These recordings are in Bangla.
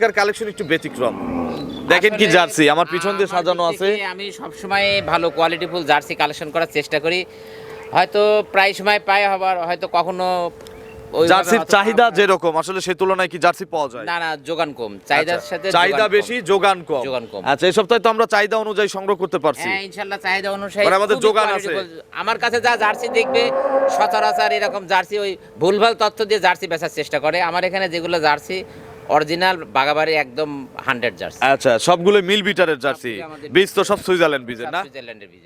এইবারকার কালেকশন একটু ব্যতিক্রম। দেখেন কি জার্সি আমার পিছন দিয়ে সাজানো আছে। আমি সবসময় ভালো কোয়ালিটিফুল জার্সি কালেকশন করার চেষ্টা করি। হয়তো প্রায় সময় পাই আবার হয়তো কখনো জার্সির চাহিদা যেরকম আসলে সেই তুলনায় কি জার্সি পাওয়া যায়? না না যোগান কম। চাহিদার আচ্ছা, সাথে চাহিদা বেশি যোগান কম। যোগান কম। আচ্ছা এই সপ্তাহে তো আমরা চাহিদা অনুযায়ী সংগ্রহ করতে পারছি। হ্যাঁ ইনশাল্লাহ চাহিদা অনুসারে মানে আমাদের যোগান আছে। আমার কাছে যা জার্সি দেখবে সচরাচর এরকম জার্সি ওই ভুলভাল তথ্য দিয়ে জার্সি বেচার চেষ্টা করে। আমার এখানে যেগুলো জার্সি অরিজিনাল বাগাবাড়ি একদম হান্ড্রেড জার্সি। আচ্ছা সবগুলো মিল বিটারের জার্সি। বীজ তো সব সুইজারল্যান্ড বীজের না? সুইজারল্যান্ডের বীজ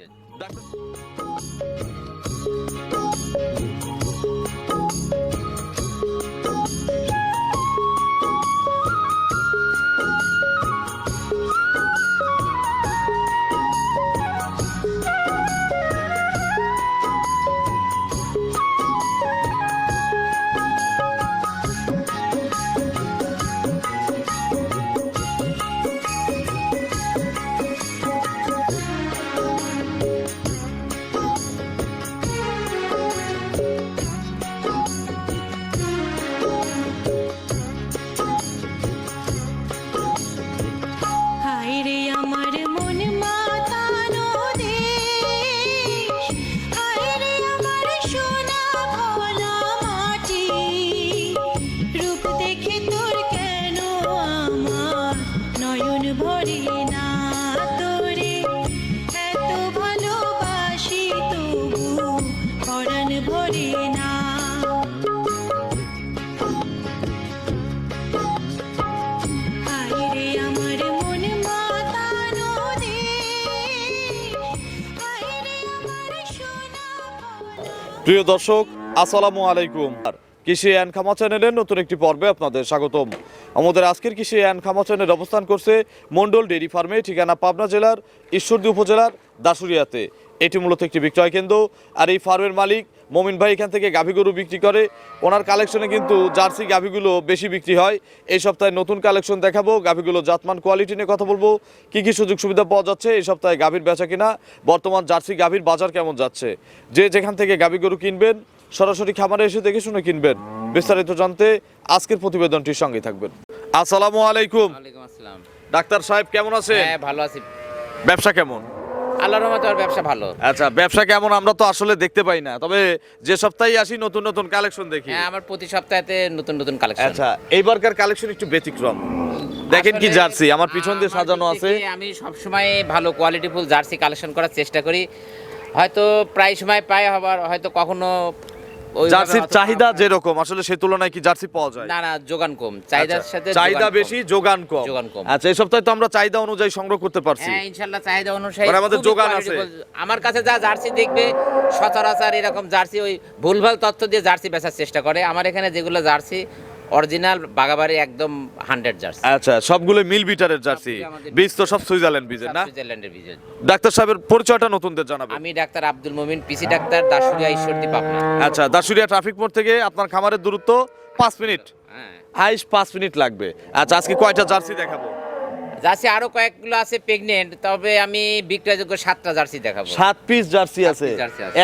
প্রিয় দর্শক, আসসালামু আলাইকুম। কৃষি অ্যান্ড খামা চ্যানেলের নতুন একটি পর্বে আপনাদের স্বাগতম। আমাদের আজকের কৃষি অ্যান্ড খামা চ্যানেল অবস্থান করছে মন্ডল ডেরি ফার্মে, ঠিকানা পাবনা জেলার ঈশ্বরদী উপজেলার দাসুরিয়াতে এটি মূলত একটি বিক্রয় কেন্দ্র। আর এই ফার্মের মালিক মমিন ভাই এখান থেকে গাভী গরু বিক্রি করে। ওনার কালেকশনে কিন্তু জার্সি গাভীগুলো বেশি বিক্রি হয়। এই সপ্তাহে নতুন কালেকশন দেখাবো। গাভীগুলো জাতমান কোয়ালিটি নিয়ে কথা বলব। কি কি সুযোগ সুবিধা পাওয়া যাচ্ছে এই সপ্তাহে গাভীর বেচা কিনা? বর্তমান জার্সি গাভীর বাজার কেমন যাচ্ছে? যে যেখান থেকে গাভী গরু কিনবেন সরাসরি খামারে এসে দেখে শুনে কিনবেন। বিস্তারিত জানতে আজকের প্রতিবেদনটির সঙ্গে থাকবেন। আসসালামু আলাইকুম। ডাক্তার সাহেব কেমন আছে হ্যাঁ ভালো আছি। ব্যবসা কেমন? আল্লাহর রহমতে আর ব্যবসা ভালো। আচ্ছা ব্যবসা কেমন আমরা তো আসলে দেখতে পাই না তবে যে সপ্তাহে আসি নতুন নতুন কালেকশন দেখি। হ্যাঁ আমার প্রতি সপ্তাহেতে নতুন নতুন কালেকশন। আচ্ছা এইবারকার কালেকশন একটু ব্যতিক্রম? দেখেন কি জার্সি আমার পিছন দিয়ে সাজানো আছে। আমি সবসময় ভালো কোয়ালিটিফুল জার্সি কালেকশন করার চেষ্টা করি। হয়তো প্রায় সময় পাই আবার হয়তো কখনো জার্সির চাহিদা যেরকম আসলে সেই তুলনায় কি জার্সি পাওয়া যায়? না না যোগান কম। চাহিদার আচ্ছা, সাথে চাহিদা বেশি যোগান কম। যোগান কম। আচ্ছা এই সপ্তাহে তো আমরা চাহিদা অনুযায়ী সংগ্রহ করতে পারছি। হ্যাঁ ইনশাল্লাহ চাহিদা অনুযায়ী মানে আমাদের যোগান আছে। আমার কাছে যা জার্সি দেখবে সচরাচর এরকম জার্সি ওই ভুলভাল তথ্য দিয়ে জার্সি বেচার চেষ্টা করে। আমার এখানে যেগুলো জার্সি অরিজিনাল বাগাবাড়ি একদম হান্ড্রেড জার্সি। আচ্ছা সবগুলো মিল বিটারের জার্সি। বীজ তো সব সুইজারল্যান্ড বীজের না? সুইজারল্যান্ডের বীজ ডাক্তার সাহেবের পরিচয়টা নতুনদের জানাবেন। আমি doctor Abdul Mumin PC doctor Dashuria Ishwardi Pabna. আচ্ছা দাশুরিয়া ট্রাফিক মোড় থেকে আপনার খামারের দূরত্ব পাঁচ মিনিট। হ্যাঁ। হাইস পাঁচ মিনিট লাগবে। আচ্ছা আজকে কয়টা জার্সি দেখাবো? জার্সি আরও কয়েকগুলো আছে প্রেগনেন্ট তবে আমি বিক্রয়যোগ্য সাতটা জার্সি দেখাবো। সাত পিস জার্সি আছে।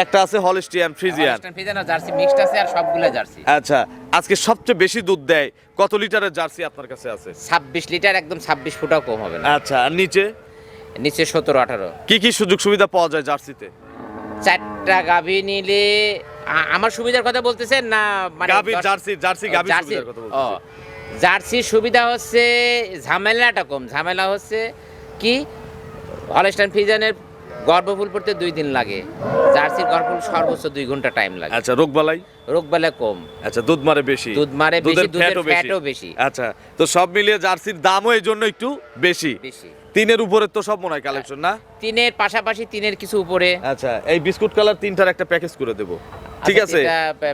একটা আছে হলিস্টিয়ান ফ্রিজিয়ান আর জার্সি মিক্সড আছে আর সবগুলো জার্সি। আচ্ছা আজকে সবচেয়ে বেশি দুধ দেয় কত লিটারের জার্সি আপনার কাছে আছে? ছাব্বিশ লিটার একদম ছাব্বিশ ফুটাও কম হবে না। আচ্ছা আর নিচে? নিচে সতেরো আঠারো। কি কি সুযোগ সুবিধা পাওয়া যায় জার্সিতে? চারটা গাভী নিলে আমার সুবিধার কথা বলতেছেন না মানে দশ- জার্সি জার্সি জার্সি- সুবিধার কথা বলছি জার্সির সুবিধা হচ্ছে ঝামেলাটা কম। ঝামেলা হচ্ছে কি? হলস্টাইন ফিজানের গর্ভফুল পড়তে দুই দিন লাগে। জার্সির গর্ভফুল সর্বোচ্চ দুই ঘণ্টা টাইম লাগে। আচ্ছা রোগবালাই? রোগবেলা কম। আচ্ছা দুধ মারে বেশি। দুধ মারে বেশি, দুধের ফ্যাটও বেশি। আচ্ছা তো সব মিলিয়ে জার্সির দামও এই জন্য একটু বেশি। বেশি। তিনের উপরে তো সব মনে হয় কালেকশন না? তিনের পাশাপাশি তিনের কিছু উপরে। আচ্ছা এই বিস্কুট কালার তিনটার একটা প্যাকেজ করে দেবো। ঠিক আছে।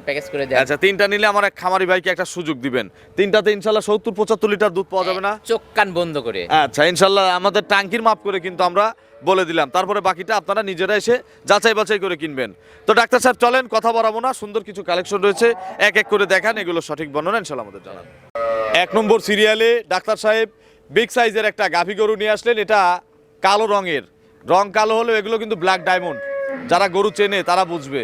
প্যাকেজ করে দেয়। আচ্ছা তিনটা নিলে আমার এক খামারি ভাইকে একটা সুযোগ দিবেন। তিনটাতে ইনশাল্লাহ সত্তর পঁচাত্তর লিটার দুধ পাওয়া যাবে না? চোখ কান বন্ধ করে। আচ্ছা ইনশাল্লাহ আমাদের ট্যাঙ্কির মাপ করে কিন্তু আমরা বলে দিলাম। তারপরে বাকিটা আপনারা নিজেরা এসে যাচাই বাছাই করে কিনবেন। তো ডাক্তার সাহেব চলেন কথা বাড়াবো না। সুন্দর কিছু কালেকশন রয়েছে। এক এক করে দেখান এগুলো সঠিক বর্ণনা ইনশাল্লাহ আমাদের জানান। এক নম্বর সিরিয়ালে ডাক্তার সাহেব বিগ সাইজের একটা গাভী গরু নিয়ে আসলেন। এটা কালো রঙের। রং কালো হলেও এগুলো কিন্তু ব্ল্যাক ডায়মন্ড যারা গরু চেনে তারা বুঝবে।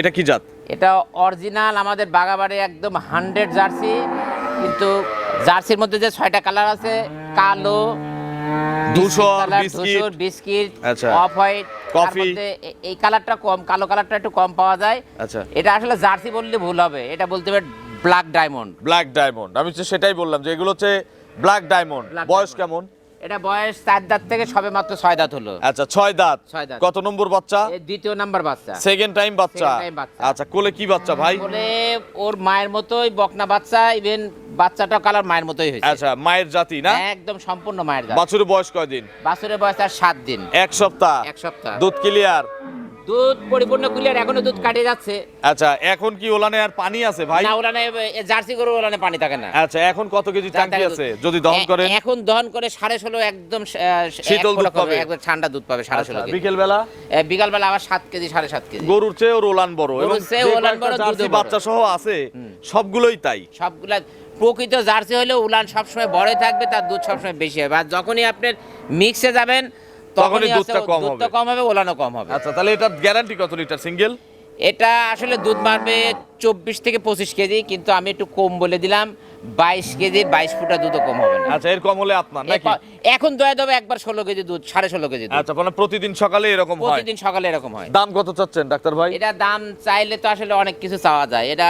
এটা কি জাত? এটা অরিজিনাল আমাদের বাগাবাড়ি একদম হান্ড্রেড জার্সি কিন্তু জার্সির মধ্যে যে ছয়টা কালার আছে কালো ধূসর, বিস্কিট। বিস্কিট আচ্ছা। Off white coffee. এই কালারটা কম কালো কালারটা একটু কম পাওয়া যায়। আচ্ছা। এটা আসলে জার্সি বললে ভুল হবে এটা বলতে হবে ব্ল্যাক ডায়মন্ড। ব্ল্যাক ডায়মন্ড আমি তো সেটাই বললাম যে এগুলো হচ্ছে ব্ল্যাক ডায়মন্ড। বয়স কেমন? এটা বয়স চার দাঁত থেকে সবে মাত্র ছয় দাঁত হলো। আচ্ছা ছয় দাঁত। ছয় দাঁত। কত নম্বর বাচ্চা? দ্বিতীয় নাম্বার বাচ্চা। সেকেন্ড টাইম বাচ্চা। আচ্ছা কোলে কি বাচ্চা ভাই? কোলে ওর মায়ের মতোই বকনা বাচ্চা ইভেন বাচ্চাটা কালার মায়ের মতোই হয়েছে। আচ্ছা মায়ের জাতি না? একদম সম্পূর্ণ মায়ের জাতি। বাছুরের বয়স কয়দিন? বাছুরের বয়স আর সাত দিন। এক সপ্তাহ। এক সপ্তাহ। দুধ ক্লিয়ার দুধ পরিপূর্ণ ক্লিয়ার এখনও দুধ কাটিয়ে যাচ্ছে। আচ্ছা এখন কি ওলানে আর পানি আছে ভাই? না ওলানে জার্সি গরু ওলানে পানি থাকে না। আচ্ছা এখন কত কেজি আছে? যদি দহন এখন দহন করে একদম শীতল দুধ পাবে? একদম ঠান্ডা দুধ পাবে বিকেল বেলা এ, বিকালবেলা আবার সাত কেজি সাড়ে সাত কেজি। গরুর চেয়ে ওর ওলান বড় এবং ওলান বড়, জার্সি বাচ্চা সহ আছে সবগুলোই তাই? সবগুলা প্রকৃত জার্সি হলে উলান সবসময় বড়ই থাকবে তার দুধ সবসময় বেশি হবে। আর যখনই আপনার মিক্সে যাবেন তখনই দুধটা কম দুধটা হবে। কম হবে ওলানও কম হবে। আচ্ছা তাহলে এটার গ্যারান্টি কত লিটার সিঙ্গেল এটা আসলে দুধ মারবে চব্বিশ থেকে পঁচিশ কেজি কিন্তু আমি একটু কম বলে দিলাম বাইশ কেজি বাইশ ফুটা দুধও কম হবে না। আচ্ছা এর কম হলে আপনার নাকি? এখন দয়া দেবে একবার ষোলো কেজি দুধ সাড়ে ষোলো কেজি আচ্ছা মানে প্রতিদিন সকালে এরকম হয়? প্রতিদিন সকালে এরকম হয়। দাম কত চাচ্ছেন ডাক্তার ভাই? এটা দাম চাইলে তো আসলে অনেক কিছু চাওয়া যায়। এটা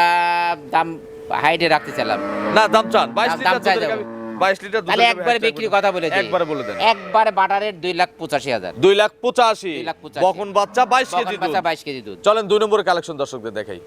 দাম হাইটে রাখতে চাইলাম। না দাম চান। বাইশ দাম চাই দুধের যাব। গাভী- বাইশ লিটার তাহলে একবারে বিক্রির কথা বলে দিই। একবারে বলে দেন। একবারে বাটারের লাখ পঁচাশি হাজার। দুই লাখ পঁচাশি। দুই লাখ পঁচাশি। বকন বাচ্চা বাইশ কেজি দুধ বাচ্চা বাইশ কেজি দুধ। চলেন দুই নম্বরের কালেকশন দর্শকদের দেখাই।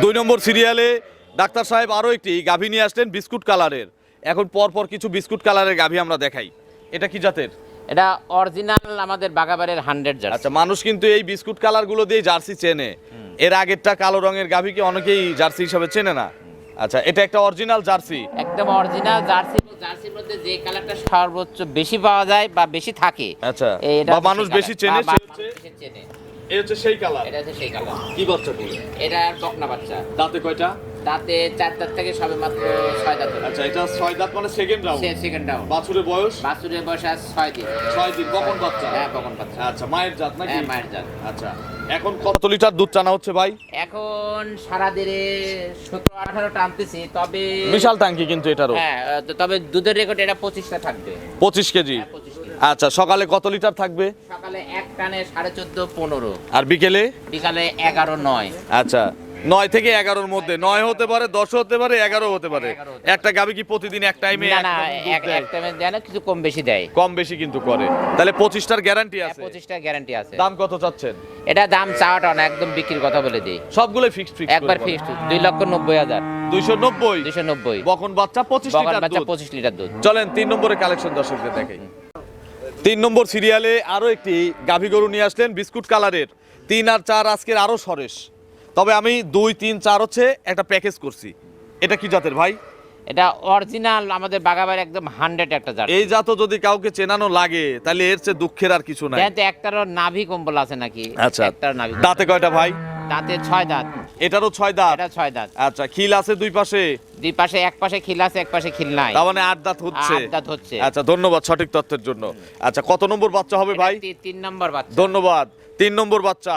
দুই নম্বর সিরিয়ালে ডাক্তার সাহেব আরও একটি গাভী নিয়ে আসলেন বিস্কুট কালারের। এখন পর পর কিছু বিস্কুট কালারের গাভী আমরা দেখাই। এটা কি জাতের? এটা অরিজিনাল আমাদের বাগাবাড়ির হান্ড্রেড জার্সি আচ্ছা মানুষ কিন্তু এই বিস্কুট কালারগুলো দিয়ে জার্সি চেনে। এর আগেরটা কালো রঙের গাভীকে অনেকেই জার্সি হিসাবে চেনে না। আচ্ছা এটা একটা অরিজিনাল জার্সি। একদম অরিজিনাল জার্সি জার্সির মধ্যে যে কালারটা সর্বোচ্চ বেশি পাওয়া যায় বা বেশি থাকে আচ্ছা এটা বা মানুষ বেশি চেনে চেনে। এই হচ্ছে সেই কালার। এটা হচ্ছে সেই কালার। কি বাচ্চা এটা বকনা বাচ্চা। দাঁতে কয়টা? দাঁতে চার দাঁত থেকে সবে মাত্র ছয় দাঁত আচ্ছা এটা ছয় দাঁত মানে সেকেন্ড রাউন্ড সেকেন্ড ডাউন বাছুরের বয়স? বাছুরের বয়স আজ ছয় দিন। ছয় দিন কখন বাচ্চা? হ্যাঁ বকন বাচ্চা। আচ্ছা মায়ের জাত নাকি? হ্যাঁ মায়ের জাত। আচ্ছা এখন কত লিটার দুধ চানা হচ্ছে ভাই? এখন সারা দিনে সতেরো আঠারো টানতেছি তবে বিশাল ট্যাঙ্কি কিন্তু এটারও। হ্যাঁ তবে দুধের রেকর্ড এটা পঁচিশটা থাকবে। পঁচিশ কেজি? হ্যাঁ, 25 কেজি। আচ্ছা সকালে কত লিটার থাকবে? সকালে এক টানে সাড়ে চোদ্দ পনেরো। আর বিকেলে? বিকালে এগারো নয়। আচ্ছা নয় থেকে এগারোর মধ্যে। নয় হতে পারে দশ হতে পারে এগারো হতে পারে। একটা গাবি কি প্রতিদিন এক টাইমে কিছু কম বেশি দেয়। কম বেশি কিন্তু করে। তাহলে পঁচিশটার গ্যারান্টি আছে। পঁচিশটা গ্যারান্টি আছে। দাম কত চাচ্ছেন? এটা দাম চাওয়াটা না একদম বিক্রির কথা বলে দিই। সবগুলোই ফিক্সড ফিক্সড একবার ফিক্সড দুই লক্ষ নব্বই হাজার। দুইশো নব্বই? দুইশো নব্বই। বকন বাচ্চা পঁচিশ লিটার বাচ্চা পঁচিশ লিটার দুধ। চলেন তিন নম্বরের কালেকশন দর্শকদের দেখাই তিন নম্বর সিরিয়ালে আরও একটি গাভী গরু নিয়ে আসলেন বিস্কুট কালারের তিন আর চার আজকের আরও সরেশ। তবে আমি দুই তিন চার হচ্ছে একটা প্যাকেজ করছি। এটা কি জাতের ভাই? এটা অরিজিনাল আমাদের বাগাবাড়ি একদম হান্ড্রেড একটা জাত। এই জাতও যদি কাউকে চেনানো লাগে তাহলে এর চেয়ে দুঃখের আর কিছু নাই। তো একটারও নাভি কম্বল আছে নাকি? আচ্ছা একটার নাভি দাঁতে কয়টা ভাই? দাঁতে ছয় দাঁত। এটারও ছয় দাঁত? এটা ছয় দাঁত। আচ্ছা খিল আছে দুই পাশে? দুই পাশে এক পাশে খিল আছে এক পাশে খিল নাই। তার মানে আট দাঁত হচ্ছে। আট দাঁত হচ্ছে। আচ্ছা ধন্যবাদ সঠিক তথ্যের জন্য। আচ্ছা কত নম্বর বাচ্চা হবে ভাই? তিন নম্বর বাচ্চা। ধন্যবাদ। তিন নম্বর বাচ্চা।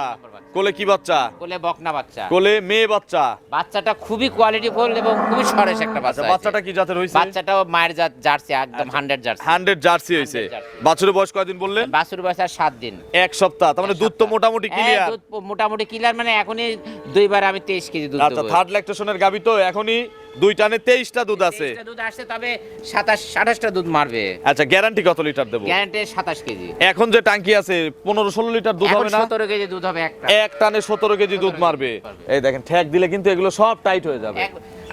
কোলে কি বাচ্চা? কোলে বকনা বাচ্চা। কোলে মেয়ে বাচ্চা। বাচ্চাটা খুবই কোয়ালিটিফুল এবং খুবই সরেস একটা আচ্ছা বাচ্চা বাচ্চাটা কি জাতের হইছে? বাচ্চাটাও মায়ের জাত জার্সি একদম হান্ড্রেড জার্সি। হান্ড্রেড জার্সি হইছে। বাছুরের বয়স কয়দিন বললেন? বাছুরের বয়স আর 7 দিন। এক সপ্তাহ তার মানে দুধ তো মোটামুটি ক্লিয়ার দুধ মোটামুটি ক্লিয়ার মানে এখনই দুইবার আমি তেইশ কেজি দুধ দেব। আচ্ছা থার্ড ল্যাকটেশনের গাবি তো এখনই দুই টানে তেইশটা দুধ আছে। তেইশটা দুধ আসছে তবে সাতাশ আঠাশটা দুধ মারবে। আচ্ছা গ্যারান্টি কত লিটার দেবো? গ্যারান্টি সাতাশ কেজি। এখন যে টাঙ্কি আছে পনেরো ষোলো লিটার দুধ হবে না? সতেরো কেজি দুধ হবে একটা। এক টানে সতেরো কেজি দুধ মারবে। এই দেখেন ঠ্যাক দিলে কিন্তু এগুলো সব টাইট হয়ে যাবে।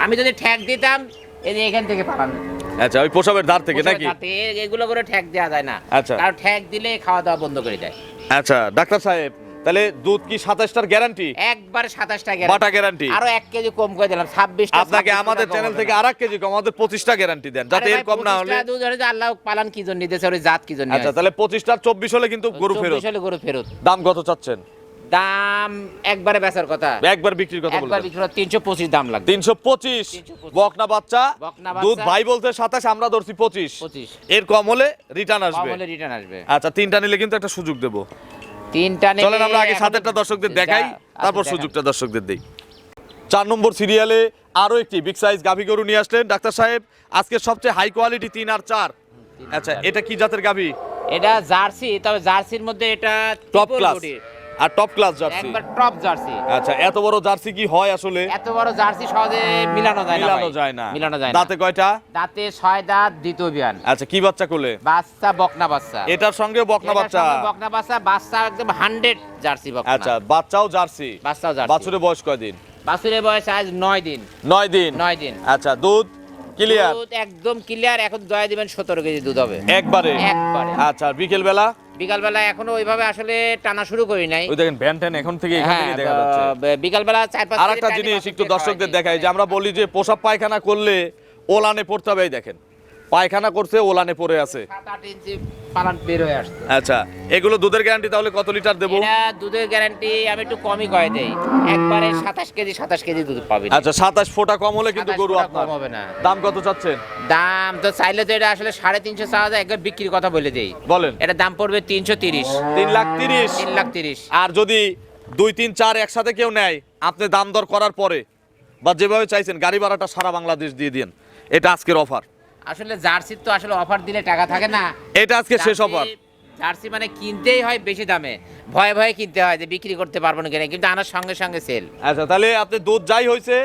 আমি যদি ঠ্যাক দিতাম এই যে এখান থেকে পালাম। আচ্ছা ওই পোশাবের ধার থেকে নাকি? এগুলো করে ঠ্যাক দেওয়া যায় না। আচ্ছা। কারণ ঠ্যাক দিলে খাওয়া দাওয়া বন্ধ করে দেয়। আচ্ছা ডাক্তার সাহেব তাহলে দুধ কি সাতাশটার গ্যারান্টি একবার সাতাশটা বাটা গ্যারান্টি আরও এক কেজি কম করে দিলাম ছাব্বিশ আপনাকে আমাদের চ্যানেল থেকে আর এক কেজি কম আমাদের পঁচিশটা গ্যারান্টি দেন যাতে এর কম না হলে দুধ হলে আল্লাহ পালান কি জন্য দিতেছে ওর জাত কি জন্য আচ্ছা তাহলে পঁচিশটার চব্বিশ হলে কিন্তু গরু ফেরত। হলে গরু ফেরত। দাম কত চাচ্ছেন? দাম একবারে বেচার কথা। একবার বিক্রির কথা একবার বিক্রি তিনশো পঁচিশ দাম লাগবে। তিনশো পঁচিশ। 325 বকনা বাচ্চা। দুধ ভাই বলতে সাতাশ আমরা ধরছি পঁচিশ। পঁচিশ। এর কম হলে রিটার্ন কম আসবে। হলে রিটার্ন আসবে। আচ্ছা তিনটা নিলে কিন্তু একটা সুযোগ দেবো। তিনটা চলেন আমরা আগে সাতেরটা দর্শকদের দেখাই তারপর সুযোগটা দর্শকদের দেই। চার নম্বর সিরিয়ালে আরও একটি বিগ সাইজ গাভী গরু নিয়ে আসলেন ডাক্তার সাহেব। আজকে সবচেয়ে হাই কোয়ালিটি তিন আর চার। আচ্ছা এটা কি জাতের গাভী? এটা জার্সি তবে জার্সির মধ্যে এটা টপ ক্লাস আর টপ ক্লাস জার্সি একবার টপ জার্সি আচ্ছা এত বড় জার্সি কি হয় আসলে? এত বড় জার্সি সহজে মিলানো যায় না মিলানো যায় না। মিলানো যায় না। দাঁতে কয়টা? দাঁতে ছয় দাঁত দ্বিতীয় বিয়ান। আচ্ছা কি বাচ্চা কোলে? বাচ্চা বকনা বাচ্চা। এটার সঙ্গে বকনা বাচ্চা? বকনা বাচ্চা বাচ্চা একদম হান্ড্রেড জার্সি বকনা। আচ্ছা বাচ্চাও জার্সি বাচ্চাও জার্সি বাছুরের বয়স কয়দিন বাছুরের বয়স আজ নয় দিন। নয় দিন? নয় দিন। আচ্ছা দুধ? ক্লিয়ার? দুধ একদম ক্লিয়ার এখন দয়া দিবেন সতেরো কেজি দুধ হবে। একবারে? একবারে। আচ্ছা বিকেল বেলা বিকালবেলা এখনও ওইভাবে আসলে টানা শুরু করি নাই। ওই দেখেন ভ্যান ট্যান এখন থেকে এখান হ্যাঁ থেকে দেখা যাচ্ছে। বিকালবেলা চার পাঁচ আর কেজি একটা টানি জিনিস একটু দর্শকদের দেখাই যে আমরা বলি যে পোশাক পায়খানা করলে ওলানে পড়তে হবে দেখেন। পায়খানা করছে ওলানে পড়ে আছে। আচ্ছা এগুলো দুধের গ্যারান্টি তাহলে কত লিটার দেবো? দুধের গ্যারান্টি আমি একটু কমই কয়ে দেই। একবারে সাতাশ কেজি সাতাশ কেজি দুধ পাবেন আচ্ছা সাতাশ ফোঁটা কম হলে কিন্তু গরু আপনার হবে না। দাম কত চাচ্ছেন? দাম তো চাইলে তো এটা আসলে সাড়ে তিনশো চাওয়া যায় একবার বিক্রির কথা বলে দেই। বলেন। এটা দাম পড়বে তিনশো তিরিশ। তিন লাখ তিরিশ? তিন লাখ তিরিশ। আর যদি দুই তিন চার একসাথে কেউ নেয় আপনি দাম দর করার পরে বা যেভাবে চাইছেন গাড়ি ভাড়াটা সারা বাংলাদেশ দিয়ে দিন এটা আজকের অফার আসলে জার্সির তো আসলে অফার দিলে টাকা থাকে না। এটা আজকে শেষ জার্সি- অফার জার্সি মানে কিনতেই হয় বেশি দামে। ভয়ে ভয়ে কিনতে হয় যে বিক্রি করতে পারব না কিনা কিন্তু আনার সঙ্গে সঙ্গে সেল আচ্ছা তাহলে আপনি দুধ যাই হয়েছে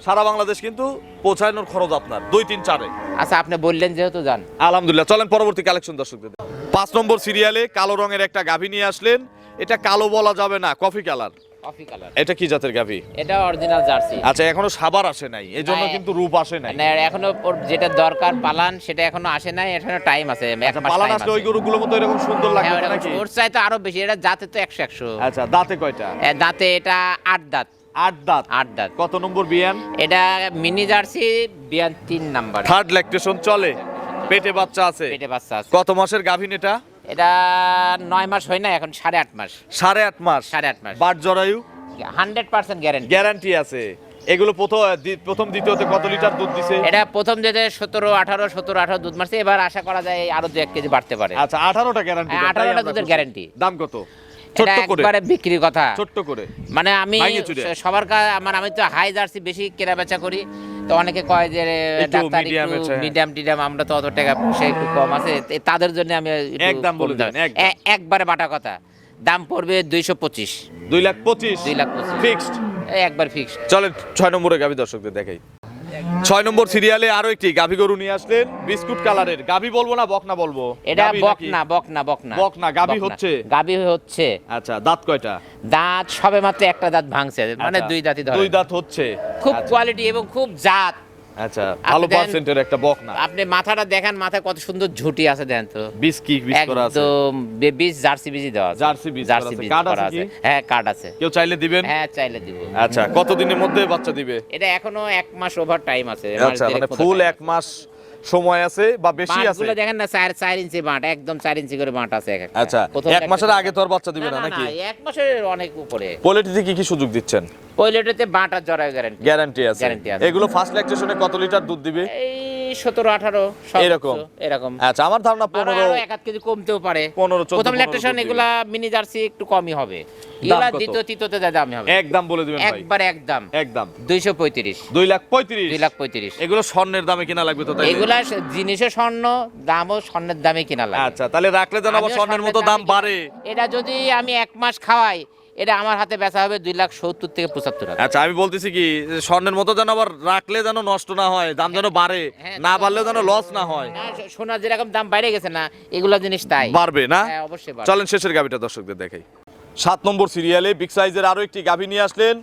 সারা বাংলাদেশ কিন্তু পৌঁছানোর খরচ আপনার দুই তিন চারে। আচ্ছা আপনি বললেন যেহেতু যান। আলহামদুলিল্লাহ চলেন পরবর্তী কালেকশন দর্শকদের। পাঁচ নম্বর সিরিয়ালে কালো রঙের একটা গাভী নিয়ে আসলেন। এটা কালো বলা যাবে না কফি কালার কফি কালার এটা কি জাতের গাভী? এটা অরিজিনাল জার্সি। আচ্ছা এখনও সাবার আসে নাই এই জন্য না, কিন্তু রূপ আসে নাই। মানে এখনও ওর যেটা দরকার পালান সেটা এখনও আসে নাই এখনও টাইম আছে এক আচ্ছা মাস পালান আসলে ওই মতো এরকম সুন্দর লাগবে হ্যাঁ, না ওরকম- নাকি? ওর আরও বেশি এটা জাতে তো একশো একশো। আচ্ছা দাঁতে কয়টা? দাঁতে এটা আট দাঁত। আট দাঁত? আট দাঁত। কত নম্বর বিয়ান? এটা মিনি জার্সি বিয়ান তিন নাম্বার। থার্ড ল্যাকটেশন চলে। পেটে বাচ্চা আছে। পেটে বাচ্চা আছে। কত মাসের গাভিন এটা? এটা নয় মাস হয় না এখন সাড়ে আট মাস। সাড়ে আট মাস? সাড়ে আট মাস। বাট জরায়ু? হান্ড্রেড পার্সেন্ট গ্যারেন্টি গ্যারান্টি আছে। এগুলো প্রথম প্রথম দ্বিতীয়তে কত লিটার দুধ দিছে? এটা প্রথম যেতে সতেরো আঠারো সতেরো আঠারো দুধ মারছে এবার আশা করা যায় আরও দু এক কেজি বাড়তে পারে। আচ্ছা আঠারোটা গ্যারান্টি আঠারোটা 18টা দুধের guarantee। দাম কত? এটা একবারে বিক্রির কথা। ছোট্ট করে। মানে আমি সবার কাছে আমার আমি তো হাই জার্সি বেশি কেনা বেচা করি। তো অনেকে কয় যে ডাক্তার একটু হ্যাঁ। মিডিয়াম টিডিয়াম আমরা তো অত টাকা পয়সা একটু কম আছে। তাদের জন্য আমি একদম বলে একবারে বাটা কথা। দাম পড়বে দুইশো পঁচিশ। দুই লাখ পঁচিশ। দুই লাখ পঁচিশ। ফিক্সড। একবার ফিক্সড। চলেন ছয় নম্বরে গাবি দর্শকদের দেখাই। ছয় নম্বর সিরিয়ালে আরও একটি গাভী গরু নিয়ে আসলেন। বিস্কুট কালারের। গাভী বলব না বকনা বলব? এটা? বকনা বকনা বকনা। বকনা, গাভী হচ্ছে? গাভী হচ্ছে। আচ্ছা দাঁত কয়টা? দাঁত সবে মাত্র একটা দাঁত ভাঙছে। মানে আচ্ছা, দুই দাঁতই ধরে। দুই দাঁত হচ্ছে। খুব আচ্ছা, কোয়ালিটি এবং খুব জাত। আচ্ছা ভালো পার্সেন্টের একটা বকনা আপনি মাথাটা দেখেন মাথায় কত সুন্দর ঝুটি আছে দেন তো। বিশ কি করা আছে? একদম বীজ জার্সি বীজই দেওয়া আছে। জার্সি বীজ জার্সি আছে। বীজ করা? হ্যাঁ কার্ড আছে। কেউ চাইলে দিবেন? হ্যাঁ চাইলে দিব। আচ্ছা কতদিনের মধ্যে বাচ্চা দিবে? এটা এখনও এক মাস ওভার টাইম আছে। আচ্ছা মানে ফুল এক মাস সময় আছে বা বেশি আছে? বাঁটগুলো দেখেন না চার চার ইঞ্চি বাঁট একদম 4 ইঞ্চি করে বাঁট আছে এক একটা। আচ্ছা এক মাসের আগে তো আর বাচ্চা দিবে না, নাকি? এক মাসের অনেক উপরে। পোলিটিতে কি কি সুযোগ দিচ্ছেন? পয়লেটাতে বাঁট আর জরায় গ্যারান্টি গ্যারান্টি আছে। গ্যারান্টি আছে। এগুলো ফার্স্ট ল্যাকটেশনে কত লিটার দুধ দিবে? এই সতেরো আঠারো এরকম? এরকম। আচ্ছা আমার ধারণা পনেরো এক আধ কেজি কমতেও পারে। 15, 14, প্রথম ল্যাকটেশন এগুলা মিনি জার্সি একটু কমই হবে। এগুলা দ্বিতীয় তৃতীয়তে যা দামি হবে। একদম বলে দিবেন একবার একদম। একদম। দুইশো পঁয়ত্রিশ। দুই লাখ পঁয়ত্রিশ। দুই লাখ পঁয়ত্রিশ। এগুলো স্বর্ণের দামে কিনা লাগবে তো এগুলা স- জিনিসের স্বর্ণ দামও স্বর্ণের দামে কিনা লাগে আচ্ছা তাহলে রাখলে যেন স্বর্ণের মতো দাম বাড়ে। এটা যদি আমি এক মাস খাওয়াই এটা আমার হাতে বেচা হবে দুই লাখ সত্তর থেকে পঁচাত্তর আচ্ছা আমি বলতেছি কি স্বর্ণের মতো যেন আবার রাখলে যেন নষ্ট না হয় দাম যেন বাড়ে হ্যাঁ, না দাম- বাড়লেও যেন লস না হয় না, সোনা যেরকম দাম বাইরে গেছে না এগুলা জিনিস তাই। বাড়বে না? হ্যাঁ, অবশ্যই বাড়বে। চলেন শেষের গাভিটা দর্শকদের দেখাই। সাত নম্বর সিরিয়ালে বিগ সাইজের আরও একটি গাভি নিয়ে আসলেন।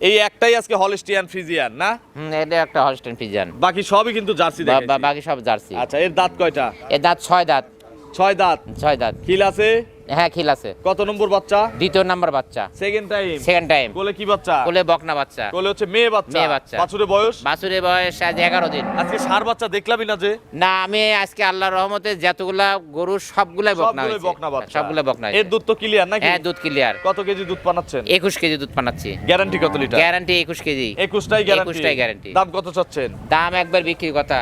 এই একটাই আজকে হলস্টিয়ান ফ্রিজিয়ান না? হুম, এটা একটা হলস্টেন ফিজান বাকি সবই কিন্তু জার্সি। বাকি সব জার্সি। আচ্ছা এর দাঁত কয়টা? এর দাঁত ছয় দাঁত। ছয় দাঁত। ছয় দাঁত। খিল আছে? হ্যাঁ খিল আছে। কত নম্বর বাচ্চা? দ্বিতীয় নাম্বার বাচ্চা। সেকেন্ড টাইম সেকেন্ড টাইম কোলে কি বাচ্চা? কোলে বকনা বাচ্চা। কোলে হচ্ছে মেয়ে বাচ্চা? মেয়ে বাচ্চা। বাছুরের বয়স? বাছুরের বয়স আজ এগারো দিন। আজকে সার বাচ্চা দেখলামই না যে? না আমি আজকে আল্লাহর রহমতে যতগুলা গরু সবগুলাই বকনা সবগুলোই হয়েছে। বকনা বাচ্চা। সবগুলা বকনা এর দুধ তো ক্লিয়ার নাকি? হ্যাঁ দুধ ক্লিয়ার কত কেজি দুধ বানাচ্ছেন? একুশ কেজি দুধ পানাচ্ছি গ্যারান্টি কত লিটার? গ্যারান্টি একুশ কেজি। একুশটাই গ্যারান্টি একুশটাই guarantee। দাম কত চাচ্ছেন? দাম একবার বিক্রির কথা।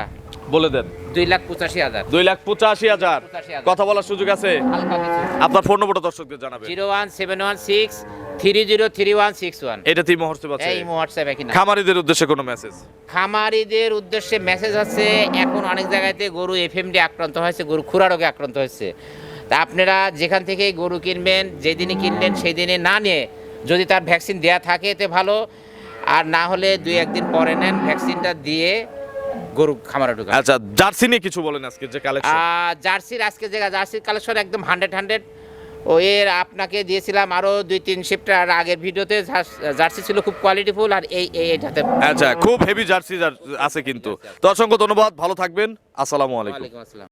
বলে দেন। দুই লাখ পঁচাশি হাজার। দুই লাখ পঁচাশি হাজার। কথা বলার সুযোগ আছে? আপনার ফোন নম্বরটা দর্শকদের জানাবেন। Zero one seven one six three zero three one six one. এটা তিন হোয়াটসঅ্যাপ আছে। এই হোয়াটসঅ্যাপে কিনা খামারিদের উদ্দেশ্যে কোনো মেসেজ খামারিদের উদ্দেশ্যে মেসেজ আছে। এখন অনেক জায়গাতে গরু এফএমডি আক্রান্ত হয়েছে গরু খুরা রোগে আক্রান্ত হয়েছে। তা আপনারা যেখান থেকে গরু কিনবেন যেদিনই কিনলেন সেই দিনে না নিয়ে যদি তার ভ্যাকসিন দেয়া থাকে এতে ভালো। আর না হলে দুই একদিন পরে নেন ভ্যাকসিনটা দিয়ে গরু খামারে ঢুকান আচ্ছা জার্সি নিয়ে কিছু বলেন আজকে যে কালেকশন জার্সির আজকে যে জার্সির কালেকশন একদম হান্ড্রেড হান্ড্রেড ও এর আপনাকে দিয়েছিলাম আরও দুই তিন শিফট আর আগের ভিডিওতে জার্সি ছিল খুব কোয়ালিটিফুল আর এই এইটাতে আচ্ছা খুব হেভি জার্সি আছে কিন্তু। তো অসংখ্য ধন্যবাদ ভালো থাকবেন। আসসালামু আলাইকুম। আসসালাম।